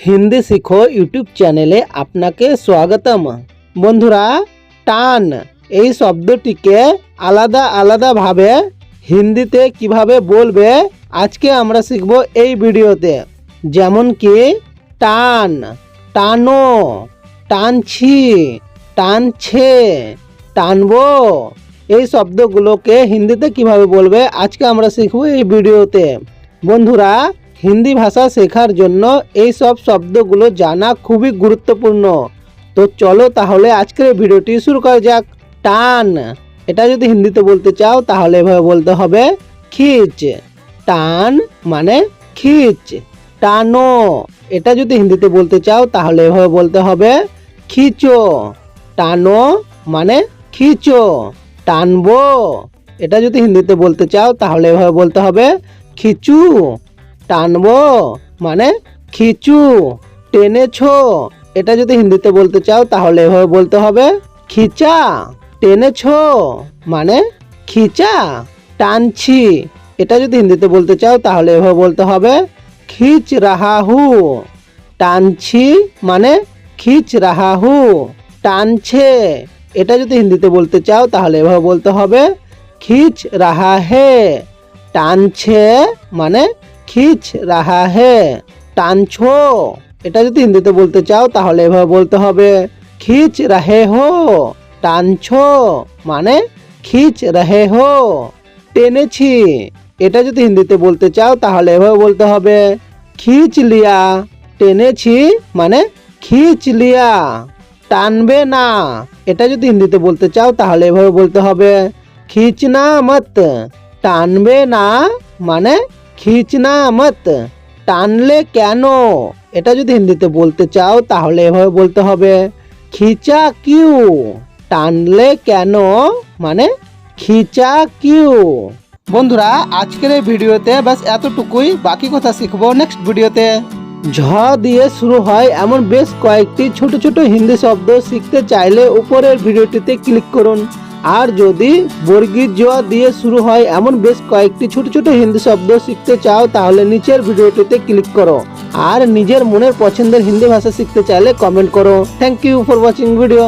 হিন্দি শিখো ইউটিউব চ্যানেলে আপনাকে স্বাগতম বন্ধুরা টান এই শব্দটিকে আলাদা আলাদাভাবে হিন্দিতে কীভাবে বলবে আজকে আমরা শিখব এই ভিডিওতে যেমন কি টান টানো টানছি টানছে টানবো এই শব্দগুলোকে হিন্দিতে কীভাবে বলবে আজকে আমরা শিখব এই ভিডিওতে বন্ধুরা হিন্দি ভাষা শেখার জন্য এই সব শব্দগুলো জানা খুবই গুরুত্বপূর্ণ। তো চলো তাহলে আজকের ভিডিওটি শুরু করা যাক। টান। এটা যদি হিন্দিতে বলতে চাও, তাহলে এভাবে বলতে হবে, খিচ। টান মানে খিচ। টানো। এটা যদি হিন্দিতে বলতে চাও, তাহলে এভাবে বলতে হবে, খিচো। টানো মানে খিচো। টানবো। এটা যদি হিন্দিতে বলতে চাও, তাহলে এভাবে বলতে হবে, খিচু। টানবো। মানে খিচু, টেনেছো। এটা যদি হিন্দিতে বলতে চাও, তাহলে এভাবে বলতে হবে, খিচা, টেনেছো। মানে খিচা, টানছি। এটা যদি হিন্দিতে বলতে চাও, তাহলে এভাবে বলতে হবে, খিচ রাহা হু টানছি মানে খিচ রাহা হু টানছে। এটা যদি হিন্দিতে বলতে চাও, তাহলে এভাবে বলতে হবে, খিচ রাহা হে টানছে মানে খিচ রাহা হে টানছো এটা যদি হিন্দিতে বলতে চাও, তাহলে এভাবে বলতে হবে, খিচ রাহে হো টানছো মানে খিচ রাহে হো, টেনেছি। এটা যদি হিন্দিতে বলতে চাও, তাহলে এভাবে বলতে হবে, খিচ লিয়া, টেনেছি মানে খিচ লিয়া, টানবে না। এটা যদি হিন্দিতে বলতে চাও, তাহলে এভাবে বলতে হবে, খিচ না মত, টানবে না মানে খিচনা মত, টানলে কেন? এটা যদি হিন্দিতে বলতে চাও, তাহলে এভাবে বলতে হবে, খিচা কিউ, টানলে কেন? মানে খিচা কিউ। বন্ধুরা, আজকের এই ভিডিওতে ব্যাস এতটুকুই, বাকি কথা শিখব নেক্সট ভিডিওতে। ঝ দিয়ে শুরু হয় এমন বেশ কয়েকটি ছোট ছোট হিন্দি শব্দ শিখতে চাইলে উপরের ভিডিওটিতে ক্লিক করুন। আর যদি বর্গীর জ দিয়ে শুরু হয়, এমন বেশ কয়েকটি ছোট ছোট হিন্দি শব্দ শিখতে চাও, তাহলে নিচের ভিডিওটিতে ক্লিক করো। আর নিজের মনের পছন্দের হিন্দি ভাষা শিখতে চাইলে কমেন্ট করো। Thank you for watching video